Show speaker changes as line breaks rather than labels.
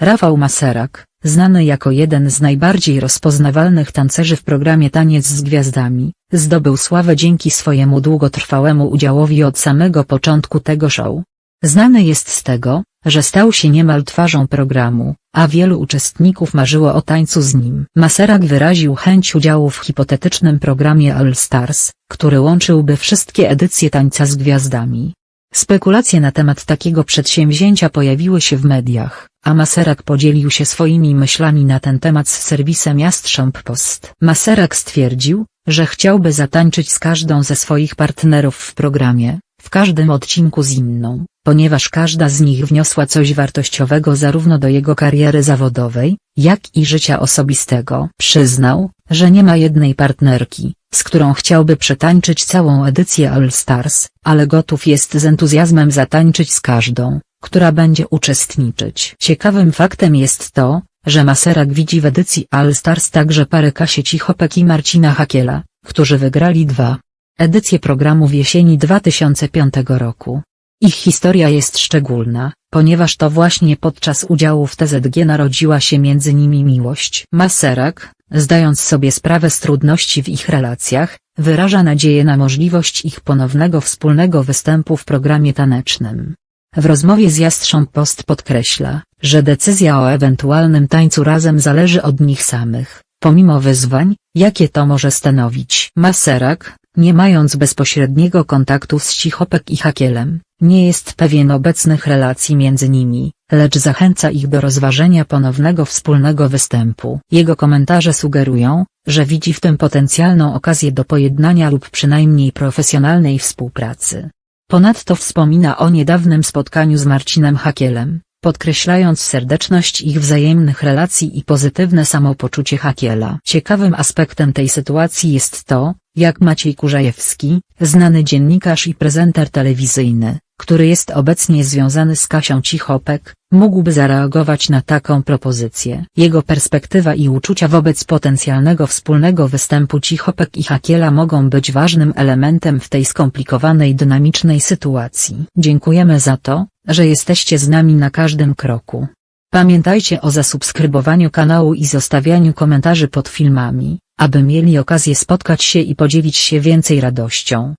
Rafał Maserak, znany jako jeden z najbardziej rozpoznawalnych tancerzy w programie Taniec z Gwiazdami, zdobył sławę dzięki swojemu długotrwałemu udziałowi od samego początku tego show. Znany jest z tego, że stał się niemal twarzą programu, a wielu uczestników marzyło o tańcu z nim. Maserak wyraził chęć udziału w hipotetycznym programie All Stars, który łączyłby wszystkie edycje Tańca z Gwiazdami. Spekulacje na temat takiego przedsięwzięcia pojawiły się w mediach, a Maserak podzielił się swoimi myślami na ten temat z serwisem Jastrząb Post. Maserak stwierdził, że chciałby zatańczyć z każdą ze swoich partnerów w programie, w każdym odcinku z inną, ponieważ każda z nich wniosła coś wartościowego zarówno do jego kariery zawodowej, jak i życia osobistego. Przyznał, że nie ma jednej partnerki, z którą chciałby przetańczyć całą edycję All Stars, ale gotów jest z entuzjazmem zatańczyć z każdą, która będzie uczestniczyć. Ciekawym faktem jest to, że Maserak widzi w edycji All Stars także parę Kasie Cichopek i Marcina Hakiela, którzy wygrali dwa edycje programu w jesieni 2005 roku. Ich historia jest szczególna, ponieważ to właśnie podczas udziału w TZG narodziła się między nimi miłość. Maserak, zdając sobie sprawę z trudności w ich relacjach, wyraża nadzieję na możliwość ich ponownego wspólnego występu w programie tanecznym. W rozmowie z Jastrząb Post podkreśla, że decyzja o ewentualnym tańcu razem zależy od nich samych, pomimo wyzwań, jakie to może stanowić. Maserak, nie mając bezpośredniego kontaktu z Cichopek i Hakielem, nie jest pewien obecnych relacji między nimi, lecz zachęca ich do rozważenia ponownego wspólnego występu. Jego komentarze sugerują, że widzi w tym potencjalną okazję do pojednania lub przynajmniej profesjonalnej współpracy. Ponadto wspomina o niedawnym spotkaniu z Marcinem Hakielem, podkreślając serdeczność ich wzajemnych relacji i pozytywne samopoczucie Hakiela. Ciekawym aspektem tej sytuacji jest to, jak Maciej Kurzajewski, znany dziennikarz i prezenter telewizyjny, który jest obecnie związany z Kasią Cichopek, mógłby zareagować na taką propozycję. Jego perspektywa i uczucia wobec potencjalnego wspólnego występu Cichopek i Hakiela mogą być ważnym elementem w tej skomplikowanej dynamicznej sytuacji. Dziękujemy za to, że jesteście z nami na każdym kroku. Pamiętajcie o zasubskrybowaniu kanału i zostawianiu komentarzy pod filmami, aby mieli okazję spotkać się i podzielić się więcej radością.